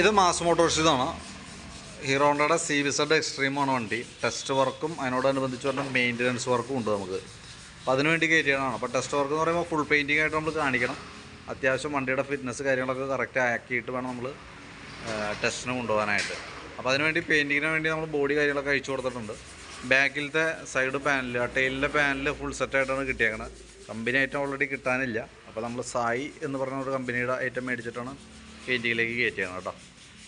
ഇത് മാസ് മോട്ടോർസിതാണ് ഹീറോ ഹോണ്ടയുടെ സി വി സെഡ് എക്സ്ട്രീമാണ് വണ്ടി. ടെസ്റ്റ് വർക്കും അതിനോടനുബന്ധിച്ച് പറഞ്ഞ മെയിന്റനൻസ് വർക്കും ഉണ്ട് നമുക്ക്. അപ്പോൾ അതിന് വേണ്ടി കയറ്റിയതാണ്. അപ്പോൾ ടെസ്റ്റ് വർക്ക് എന്ന് പറയുമ്പോൾ ഫുൾ പെയിന്റിംഗ് ആയിട്ട് നമ്മൾ കാണിക്കണം. അത്യാവശ്യം വണ്ടിയുടെ ഫിറ്റ്നസ് കാര്യങ്ങളൊക്കെ കറക്റ്റ് ആക്കിയിട്ട് വേണം നമ്മൾ ടെസ്റ്റിന് കൊണ്ടുപോകാനായിട്ട്. അപ്പോൾ അതിനുവേണ്ടി പെയിന്റിങ്ങിന് വേണ്ടി നമ്മൾ ബോഡി കാര്യങ്ങളൊക്കെ അഴിച്ചു കൊടുത്തിട്ടുണ്ട്. ബാക്കിലത്തെ സൈഡ് പാനൽ ടൈലിന്റെ പാനൽ ഫുൾ സെറ്റായിട്ടാണ് കിട്ടിയേക്കണത്. കമ്പനി ഐറ്റം ഓൾറെഡി കിട്ടാനില്ല. അപ്പോൾ നമ്മൾ സായി എന്ന് പറഞ്ഞ ഒരു കമ്പനിയുടെ ഐറ്റം മേടിച്ചിട്ടാണ് പെയിന്റിങ്ങിലേക്ക് കയറ്റിയാണ് കേട്ടോ.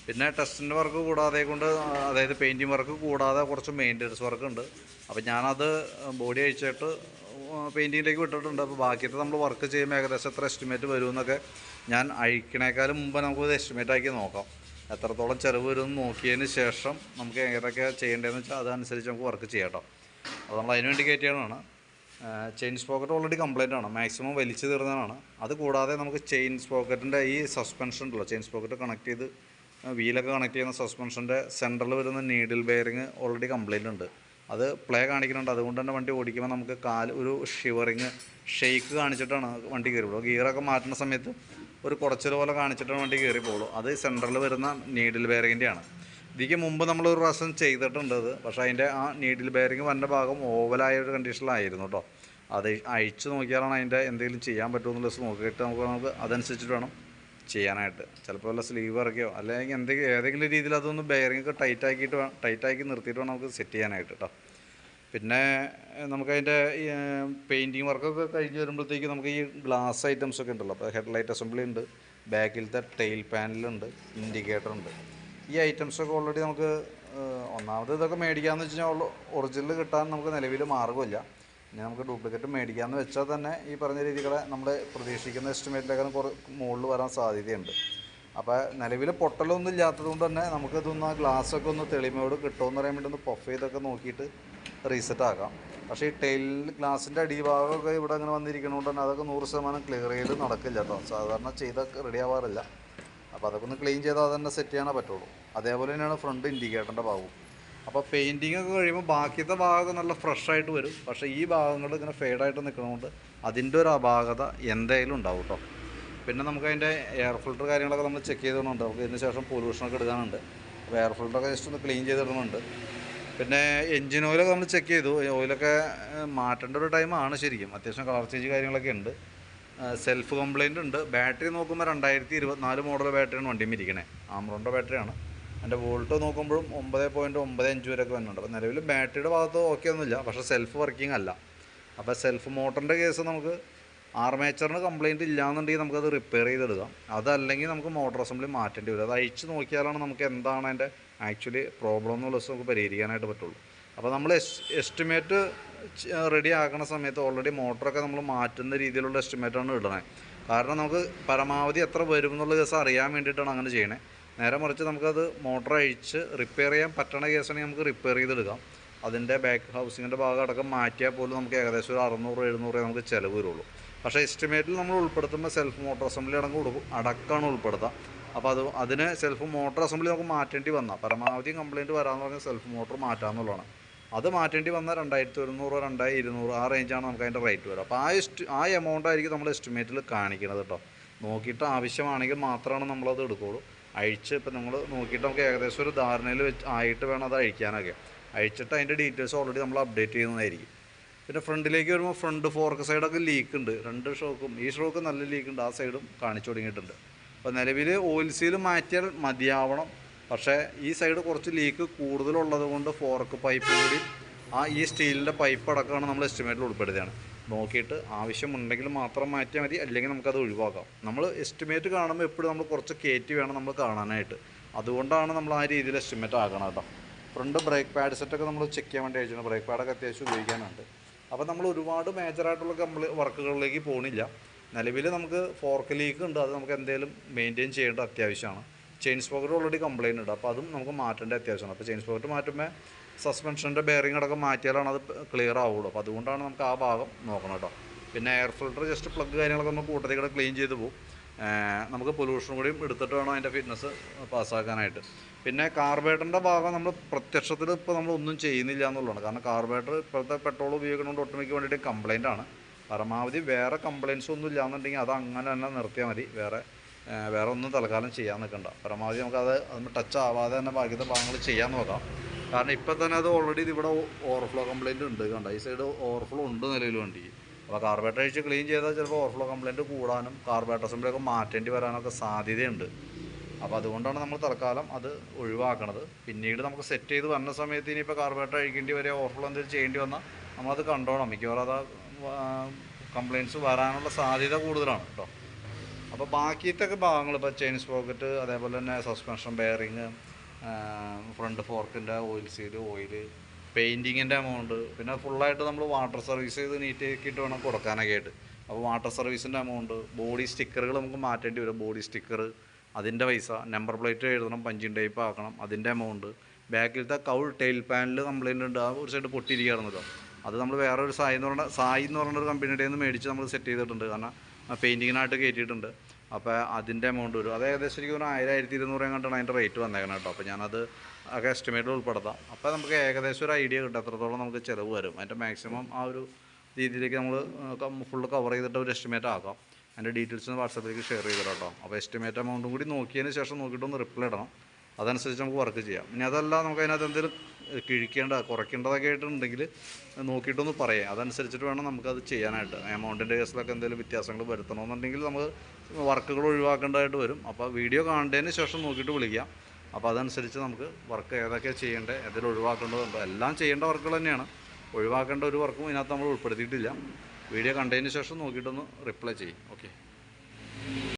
പിന്നെ ടെസ്റ്റിന്റെ വർക്ക് കൂടാതെ കൊണ്ട് അതായത് പെയിന്റിങ് വർക്ക് കൂടാതെ കുറച്ച് മെയിന്റനൻസ് വർക്ക് ഉണ്ട് അപ്പോൾ ഞാനത് ബോഡി അഴിച്ചിട്ട് പെയിന്റിങ്ങിലേക്ക് വിട്ടിട്ടുണ്ട്. അപ്പോൾ ബാക്കിയത്തെ നമ്മൾ വർക്ക് ചെയ്യുമ്പോൾ ഏകദേശം എത്ര എസ്റ്റിമേറ്റ് വരുമെന്നൊക്കെ ഞാൻ അഴിക്കണേക്കാളും മുമ്പ് നമുക്കത് എസ്റ്റിമേറ്റ് ആക്കി നോക്കാം. എത്രത്തോളം ചിലവ് വരുമെന്ന് നോക്കിയതിന് ശേഷം നമുക്ക് ഏതൊക്കെ ചെയ്യേണ്ടതെന്ന് വെച്ചാൽ അതനുസരിച്ച് നമുക്ക് വർക്ക് ചെയ്യാം കേട്ടോ. അപ്പോൾ നമ്മൾ അതിനുവേണ്ടി കയറ്റിയാണ് ചെയിൻ സ്പോക്കറ്റ് ഓൾറെഡി കംപ്ലൈന്റ് ആണ്. മാക്സിമം വലിച്ചു തീർന്നതാണ്. അത് കൂടാതെ നമുക്ക് ചെയിൻ സ്പോക്കറ്റിന്റെ ഈ സസ്പെൻഷൻ ഉണ്ടല്ലോ ചെയിൻ സ്പോക്കറ്റ് കണക്ട് ചെയ്ത് വീലൊക്കെ കണക്ട് ചെയ്യുന്ന സസ്പെൻഷന്റെ സെന്ററിൽ വരുന്ന നീഡിൽ ബെയറിങ് ഓൾറെഡി കംപ്ലൈന്റ് ഉണ്ട്. അത് പ്ലേ കാണിക്കുന്നുണ്ട്. അതുകൊണ്ട് തന്നെ വണ്ടി ഓടിക്കുമ്പോൾ നമുക്ക് കാൽ ഒരു ഷിവറിങ് ഷെയ്ക്ക് കാണിച്ചിട്ടാണ് വണ്ടി കയറി പോകുള്ളൂ ഗിയറൊക്കെ മാറ്റുന്ന സമയത്ത് ഒരു കുറച്ചിൽ പോലെ കാണിച്ചിട്ടാണ് വണ്ടി കയറി പോകുള്ളൂ. അത് സെന്ററിൽ വരുന്ന നീഡിൽ ബെയറിങ്ങിന്റെയാണ് ഇതിക്ക് മുമ്പ് നമ്മൾ ഒരു പ്രാവശ്യം ചെയ്തിട്ടുണ്ട് അത്. പക്ഷേ അതിന്റെ ആ നീഡിൽ ബെയറിങ് വന്ന ഭാഗം ഓവലായ ഒരു കണ്ടീഷനിലായിരുന്നു കേട്ടോ. അത് അഴിച്ച് നോക്കിയാലാണ് അതിന്റെ എന്തെങ്കിലും ചെയ്യാൻ പറ്റുമെന്നുള്ളത് നോക്കിയിട്ട് നമുക്ക് നമുക്ക് അതനുസരിച്ചിട്ട് വേണം ചെയ്യാനായിട്ട്. ചിലപ്പോൾ വല്ല സ്ലീവ് ഇറക്കിയോ അല്ലെങ്കിൽ എന്തെങ്കിലും ഏതെങ്കിലും രീതിയിൽ അതൊന്ന് ബെയറിംഗ് ഒക്കെ ടൈറ്റ് ആക്കിയിട്ട് ടൈറ്റ് ആക്കി നിർത്തിയിട്ട് വേണം നമുക്ക് സെറ്റ് ചെയ്യാനായിട്ട് കേട്ടോ. പിന്നെ നമുക്കതിന്റെ പെയിന്റിങ് വർക്കൊക്കെ കഴിഞ്ഞ് വരുമ്പോഴത്തേക്ക് നമുക്ക് ഈ ഗ്ലാസ് ഐറ്റംസ് ഒക്കെ ഉണ്ടല്ലോ. അപ്പോൾ ഹെഡ്ലൈറ്റ് അസംബ്ലി ഉണ്ട് ബാക്കിലത്തെ ടെയിൽ പാനലുണ്ട് ഇൻഡിക്കേറ്റർ ഉണ്ട്. ഈ ഐറ്റംസൊക്കെ ഓൾറെഡി നമുക്ക് ഒന്നാമത് ഇതൊക്കെ മേടിക്കാമെന്ന് വെച്ച് കഴിഞ്ഞാൽ ഒറിജിനൽ കിട്ടാൻ നമുക്ക് നിലവിൽ മാർഗമില്ല. ഇനി നമുക്ക് ഡ്യൂപ്ലിക്കേറ്റ് മേടിക്കാമെന്ന് വെച്ചാൽ തന്നെ ഈ പറഞ്ഞ രീതികളെ നമ്മൾ പ്രതീക്ഷിക്കുന്ന എസ്റ്റിമേറ്റിലേക്കാൾ കുറേ മുകളിൽ വരാൻ സാധ്യതയുണ്ട്. അപ്പോൾ നിലവിൽ പൊട്ടലൊന്നും ഇല്ലാത്തതുകൊണ്ട് തന്നെ നമുക്കിതൊന്ന് ആ ഗ്ലാസ്സൊക്കെ ഒന്ന് തെളിമയോട് കിട്ടുമെന്ന് പറയാൻ വേണ്ടി ഒന്ന് പഫ് ചെയ്തൊക്കെ നോക്കിയിട്ട് റീസെറ്റ് ആക്കാം. പക്ഷേ ഈ ടെയിൽ ഗ്ലാസിന്റെ അടിഭാഗമൊക്കെ ഇവിടെ അങ്ങനെ വന്നിരിക്കുന്നതുകൊണ്ട് തന്നെ അതൊക്കെ നൂറ് ശതമാനം ക്ലിയർ ചെയ്ത് നടക്കില്ല കേട്ടോ സാധാരണ ചെയ്തൊക്കെ റെഡി ആവാറില്ല. അപ്പോൾ അതൊക്കെ ഒന്ന് ക്ലീൻ ചെയ്താൽ തന്നെ സെറ്റ് ചെയ്യാനേ പറ്റുള്ളൂ. അതേപോലെ തന്നെയാണ് ഫ്രണ്ട് ഇൻഡിക്കേറ്ററിന്റെ ഭാഗവും. അപ്പോൾ പെയിന്റിങ് ഒക്കെ കഴിയുമ്പോൾ ബാക്കിയത്തെ ഭാഗം നല്ല ഫ്രഷ് ആയിട്ട് വരും. പക്ഷേ ഈ ഭാഗങ്ങൾ ഇങ്ങനെ ഫെയ്ഡായിട്ട് നിൽക്കുന്നതുകൊണ്ട് അതിന്റെ ഒരു അപാകത എന്തായാലും ഉണ്ടാവും കേട്ടോ. പിന്നെ നമുക്ക് അതിന്റെ എയർ ഫിൽട്ടർ കാര്യങ്ങളൊക്കെ നമ്മൾ ചെക്ക് ചെയ്തിടുന്നുണ്ട് നമുക്ക് ഇതിന് ശേഷം പൊല്യൂഷനൊക്കെ എടുക്കാനുണ്ട്. അപ്പോൾ എയർ ഫിൽറ്ററൊക്കെ ജസ്റ്റ് ഒന്ന് ക്ലീൻ ചെയ്തിടുന്നുണ്ട്. പിന്നെ എൻജിൻ ഓയിലൊക്കെ നമ്മൾ ചെക്ക് ചെയ്തു. ഓയിലൊക്കെ മാറ്റേണ്ട ഒരു ടൈമാണ് ശരിക്കും. അത്യാവശ്യം കളർ ചേഞ്ച് കാര്യങ്ങളൊക്കെ ഉണ്ട്. സെൽഫ് കംപ്ലൈന്റ് ഉണ്ട്. ബാറ്ററി നോക്കുമ്പോൾ രണ്ടായിരത്തി ഇരുപത്തിനാല് മോഡൽ ബാറ്ററിയാണ് വണ്ടിയും ഇരിക്കണേ ആമറോണ്ടോ ബാറ്ററിയാണ് എന്റെ വോൾട്ട് നോക്കുമ്പോഴും ഒമ്പത് പോയിന്റ് ഒമ്പത് അഞ്ച് വരെയൊക്കെ വരുന്നുണ്ട്. അപ്പോൾ നിലവിൽ ബാറ്ററിയുടെ ഭാഗത്ത് ഓക്കെ ഒന്നുമില്ല. പക്ഷേ സെൽഫ് വർക്കിംഗ് അല്ല. അപ്പോൾ സെൽഫ് മോട്ടറിന്റെ കേസ് നമുക്ക് ആർമേച്ചറിന് കംപ്ലൈന്റ് ഇല്ലാന്നുണ്ടെങ്കിൽ നമുക്കത് റിപ്പയർ ചെയ്തെടുക്കാം. അതല്ലെങ്കിൽ നമുക്ക് മോട്ടോർ അസംബ്ലി മാറ്റേണ്ടി വരും. അത് അഴിച്ച് നോക്കിയാലാണ് നമുക്ക് എന്താണ് അതിന്റെ ആക്ച്വലി പ്രോബ്ലം എന്നുള്ളത് നമുക്ക് പരിഹരിക്കാനായിട്ട് പറ്റുള്ളൂ. അപ്പോൾ നമ്മൾ എസ് എസ്റ്റിമേറ്റ് റെഡി ആക്കുന്ന സമയത്ത് ഓൾറെഡി മോട്ടറൊക്കെ നമ്മൾ മാറ്റുന്ന രീതിയിലുള്ള എസ്റ്റിമേറ്റാണ് ഇടണേ. കാരണം നമുക്ക് പരമാവധി എത്ര വരും എന്നുള്ള കേസ് അറിയാൻ വേണ്ടിയിട്ടാണ് അങ്ങനെ ചെയ്യണേ. നേരെ മറിച്ച് നമുക്കത് മോട്ടർ അഴിച്ച് റിപ്പയർ ചെയ്യാൻ പറ്റണ കേസാണെങ്കിൽ നമുക്ക് റിപ്പയർ ചെയ്തെടുക്കാം. അതിന്റെ ബാക്ക് ഹൗസിങ്ങിന്റെ ഭാഗം അടക്കം മാറ്റിയാൽ പോലും നമുക്ക് ഏകദേശം ഒരു അറുന്നൂറ് എഴുന്നൂറ് നമുക്ക് ചിലവ് വരുള്ളൂ. പക്ഷേ എസ്റ്റിമേറ്റിൽ നമ്മൾ ഉൾപ്പെടുത്തുമ്പോൾ സെൽഫ് മോട്ടോർ അസംബ്ലി അടക്കം അടക്കമാണ് ഉൾപ്പെടുത്തുക അപ്പോൾ അത് അതിന് സെൽഫ് മോട്ടോർ അസംബ്ലി നമുക്ക് മാറ്റേണ്ടി വന്നാൽ പരമാവധി കംപ്ലയിന്റ് വരാമെന്ന് പറഞ്ഞാൽ സെൽഫ് മോട്ടോർ മാറ്റാമെന്നുള്ളതാണ് അത് മാറ്റേണ്ടി വന്നാൽ രണ്ടായിരത്തി ഒരുന്നൂറ് രണ്ടായിരത്തി ഇരുന്നൂറ് ആ റേഞ്ചാണ് നമുക്ക് അതിന്റെ റേറ്റ് വരിക. അപ്പോൾ ആ എസ്റ്റ് ആ എമൗണ്ട് ആയിരിക്കും നമ്മൾ എസ്റ്റിമേറ്റിൽ കാണിക്കുന്നത് കേട്ടോ നോക്കിയിട്ട് ആവശ്യമാണെങ്കിൽ മാത്രമാണ് നമ്മളത് എടുക്കുകയുള്ളൂ അഴിച്ച് ഇപ്പം നമ്മൾ നോക്കിയിട്ട് നമുക്ക് ഏകദേശം ഒരു ധാരണയിൽ വെച്ച് ആയിട്ട് വേണം അത് അഴിക്കാനൊക്കെ. അഴിച്ചിട്ട് അതിന്റെ ഡീറ്റെയിൽസ് ഓൾറെഡി നമ്മൾ അപ്ഡേറ്റ് ചെയ്യുന്നതായിരിക്കും. പിന്നെ ഫ്രണ്ടിലേക്ക് വരുമ്പോൾ ഫ്രണ്ട് ഫോർക്ക് സൈഡൊക്കെ ലീക്ക് ഉണ്ട്. രണ്ട് ഷോക്കും ഈ ഷോക്ക് നല്ല ലീക്ക് ഉണ്ട് ആ സൈഡും കാണിച്ചു തുടങ്ങിയിട്ടുണ്ട്. അപ്പോൾ നിലവിൽ ഓയിൽ സീൽ മാറ്റിയാൽ മതിയാവണം. പക്ഷേ ഈ സൈഡ് കുറച്ച് ലീക്ക് കൂടുതലുള്ളത് കൊണ്ട് ഫോർക്ക് പൈപ്പ് കൂടി ആ ഈ സ്റ്റീലിന്റെ പൈപ്പ് അടക്കമാണ് നമ്മൾ എസ്റ്റിമേറ്റിൽ ഉൾപ്പെടുത്തുകയാണ് നോക്കിയിട്ട് ആവശ്യമുണ്ടെങ്കിൽ മാത്രം മാറ്റിയാൽ മതി അല്ലെങ്കിൽ നമുക്കത് ഒഴിവാക്കാം. നമ്മൾ എസ്റ്റിമേറ്റ് കാണുമ്പോൾ എപ്പോഴും നമ്മൾ കുറച്ച് കയറ്റി വേണം നമ്മൾ കാണാനായിട്ട്. അതുകൊണ്ടാണ് നമ്മൾ ആ രീതിയിൽ എസ്റ്റിമേറ്റ് ആക്കണം കേട്ടോ ഫ്രണ്ട് ബ്രേക്ക് പാഡ് സെറ്റൊക്കെ നമ്മൾ ചെക്ക് ചെയ്യാൻ വേണ്ടി അയച്ചിട്ടുണ്ട് ബ്രേക്ക് പാഡൊക്കെ അത്യാവശ്യം ഉപയോഗിക്കാനുണ്ട്. അപ്പോൾ നമ്മൾ ഒരുപാട് മേജറായിട്ടുള്ള കംപ്ലി വർക്കുകളിലേക്ക് പോകണില്ല നിലവിൽ നമുക്ക് ഫോർക്ക് ലീക്ക് ഉണ്ട്. അത് നമുക്ക് എന്തെങ്കിലും മെയിന്റെയിൻ ചെയ്യേണ്ട അത്യാവശ്യമാണ്. ചെയിൻ സ്പോക്കറ്റ് ഓൾറെഡി കംപ്ലൈന്റ് ഉണ്ട്. അപ്പോൾ അതും നമുക്ക് മാറ്റേണ്ട അത്യാവശ്യമാണ്. അപ്പോൾ ചെയിൻ സ്പോക്കറ്റ് മാറ്റുമ്പോൾ സസ്പെൻഷന്റെ ബെയറിംഗ് അടക്കം മാറ്റിയാലാണ് അത് ക്ലിയർ ആവുള്ളൂ. അപ്പോൾ അതുകൊണ്ടാണ് നമുക്ക് ആ ഭാഗം നോക്കണം കേട്ടോ. പിന്നെ എയർ ഫിൽട്ടർ ജസ്റ്റ് പ്ലഗ് കാര്യങ്ങളൊക്കെ ഒന്ന് കൂട്ടത്തിൽ കൂടെ ക്ലീൻ ചെയ്ത് പോകും നമുക്ക് പൊല്യൂഷൻ കൂടിയും എടുത്തിട്ട് വേണം അതിന്റെ ഫിറ്റ്നസ് പാസ്സാക്കാനായിട്ട് പിന്നെ കാർബേറ്ററിന്റെ ഭാഗം നമ്മൾ പ്രത്യക്ഷത്തിൽ ഇപ്പോൾ നമ്മളൊന്നും ചെയ്യുന്നില്ല എന്നുള്ളതാണ്. കാരണം കാർബേറ്റർ ഇപ്പോഴത്തെ പെട്രോൾ ഉപയോഗിക്കുന്നതുകൊണ്ട് ഒട്ടുമിക്ക വേണ്ടിയിട്ട് കംപ്ലൈന്റ് ആണ്. പരമാവധി വേറെ കംപ്ലയിൻസ് ഒന്നും ഇല്ലാന്നുണ്ടെങ്കിൽ അത് അങ്ങനെ തന്നെ നിർത്തിയാൽ മതി. വേറെ വേറെ ഒന്നും തൽക്കാലം ചെയ്യാൻ നിൽക്കണ്ട. പരമാവധി നമുക്കത് അതൊന്ന് ടച്ച് ആവാതെ തന്നെ ബാക്കിയത്തെ ഭാഗങ്ങൾ ചെയ്യാൻ നോക്കാം. കാരണം ഇപ്പം തന്നെ അത് ഓൾറെഡി ഇവിടെ ഓവർഫ്ലോ കംപ്ലയിന്റ് ഉണ്ട് കണ്ട? ഈ സൈഡ് ഓവർഫ്ലോ ഉണ്ട് നിലവിൽ വണ്ടിക്ക് അപ്പോൾ കാർബേറ്റർ അഴിച്ച് ക്ലീൻ ചെയ്താൽ ചിലപ്പോൾ ഓവർഫ്ലോ കംപ്ലയിന്റ് കൂടാനും കാർബേറ്റർ അസംബ്ലി ഒക്കെ മാറ്റേണ്ടി വരാനൊക്കെ സാധ്യതയുണ്ട്. അപ്പോൾ അതുകൊണ്ടാണ് നമ്മൾ തൽക്കാലം അത് ഒഴിവാക്കണത്. പിന്നീട് നമുക്ക് സെറ്റ് ചെയ്ത് വന്ന സമയത്ത് ഇനിയിപ്പോൾ കാർബേറ്റർ അഴിക്കേണ്ടി വരെ ഓവർഫ്ലോ എന്തെങ്കിലും ചെയ്യേണ്ടി വന്നാൽ നമ്മളത് കണ്ടോണം. മിക്കവാറും അത് കംപ്ലയിന്റ്സ് വരാനുള്ള സാധ്യത കൂടുതലാണ് കേട്ടോ. അപ്പോൾ ബാക്കിയത്തൊക്കെ ഭാഗങ്ങൾ ഇപ്പോൾ ചെയിൻ സ്പോക്കറ്റ് അതേപോലെ തന്നെ സസ്പെൻഷൻ ബെയറിങ് ഫ്രണ്ട് ഫോർക്കിന്റെ ഓയിൽ സീൽ ഓയിൽ പെയിന്റിങ്ങിന്റെ എമൗണ്ട് പിന്നെ ഫുള്ളായിട്ട് നമ്മൾ വാട്ടർ സർവീസ് ചെയ്ത് നീറ്റ് ആക്കിയിട്ട് വേണം കൊടുക്കാനൊക്കെ ആയിട്ട്. അപ്പോൾ വാട്ടർ സർവീസിന്റെ എമൗണ്ട് ബോഡി സ്റ്റിക്കറുകൾ നമുക്ക് മാറ്റേണ്ടി വരും. ബോഡി സ്റ്റിക്കർ അതിന്റെ പൈസ നമ്പർ പ്ലേറ്റ് എഴുതണം പഞ്ചിങ് ടൈപ്പ് ആക്കണം അതിന്റെ എമൗണ്ട് ബാക്കിലത്തെ കൗൾ ടെയിൽ പാനൽ കംപ്ലൈന്റ് ഉണ്ട് ആ ഒരു സൈഡ് പൊട്ടിയിരിക്കുകയായിരുന്നല്ലോ അത് നമ്മൾ വേറെ ഒരു സായി എന്ന് പറഞ്ഞ സായി എന്ന് പറഞ്ഞൊരു കമ്പനിയുടെ നിന്ന് മേടിച്ച് നമ്മൾ സെറ്റ് ചെയ്തിട്ടുണ്ട്. കാരണം പെയിന്റിങ്ങിനായിട്ട് കയറ്റിയിട്ടുണ്ട് അപ്പോൾ അതിന്റെ എമൗണ്ട് വരും. അത് ഏകദേശം എനിക്ക് തോന്നുന്നു ആയിരം ആയിരത്തി ഇരുന്നൂറ് കണ്ടാണ് അതിന്റെ റേറ്റ് വന്നേക്കണം കേട്ടോ. അപ്പോൾ ഞാനത് ഒക്കെ എസ്റ്റിമേറ്റ് ഉൾപ്പെടുത്താം. അപ്പോൾ നമുക്ക് ഏകദേശം ഒരു ഐഡിയ കിട്ടും. എത്രത്തോളം നമുക്ക് ചിലവ് വരും. അതിന്റെ മാക്സിമം ആ ഒരു രീതിയിലേക്ക് നമ്മൾ ഫുള്ള് കവർ ചെയ്തിട്ട് ഒരു എസ്റ്റിമേറ്റ് ആക്കാം. അതിന്റെ ഡീറ്റെയിൽസ് വാട്സാപ്പിലേക്ക് ഷെയർ ചെയ്തിടാം കേട്ടോ. അപ്പോൾ എസ്റ്റിമേറ്റ് എമൗണ്ടും കൂടി നോക്കിയതിന് ശേഷം നോക്കിയിട്ടൊന്ന് റിപ്ലൈ ഇടണം. അതനുസരിച്ച് നമുക്ക് വർക്ക് ചെയ്യാം. ഇനി അതല്ല നമുക്ക് അതിനകത്ത് എന്തെങ്കിലും കിഴിക്കേണ്ട കുറയ്ക്കേണ്ടതൊക്കെ ആയിട്ടുണ്ടെങ്കിൽ നോക്കിയിട്ടൊന്ന് പറയാം. അതനുസരിച്ചിട്ട് വേണം നമുക്കത് ചെയ്യാനായിട്ട്. എമൗണ്ടിന്റെ കേസിലൊക്കെ എന്തെങ്കിലും വ്യത്യാസങ്ങൾ വരുത്തണമെന്നുണ്ടെങ്കിൽ നമുക്ക് വർക്കുകൾ ഒഴിവാക്കേണ്ടതായിട്ട് വരും. അപ്പോൾ വീഡിയോ കാണേണ്ടതിന് ശേഷം നോക്കിയിട്ട് വിളിക്കാം. അപ്പോൾ അതനുസരിച്ച് നമുക്ക് വർക്ക് ഏതൊക്കെ ചെയ്യേണ്ടത് ഏതെങ്കിലും ഒഴിവാക്കേണ്ടതുണ്ടോ എല്ലാം ചെയ്യേണ്ട വർക്കുകൾ തന്നെയാണ്. ഒഴിവാക്കേണ്ട ഒരു വർക്കും ഇതിനകത്ത് നമ്മൾ ഉൾപ്പെടുത്തിയിട്ടില്ല. വീഡിയോ കണ്ടതിന് ശേഷം നോക്കിയിട്ടൊന്ന് റിപ്ലൈ ചെയ്യും. ഓക്കെ.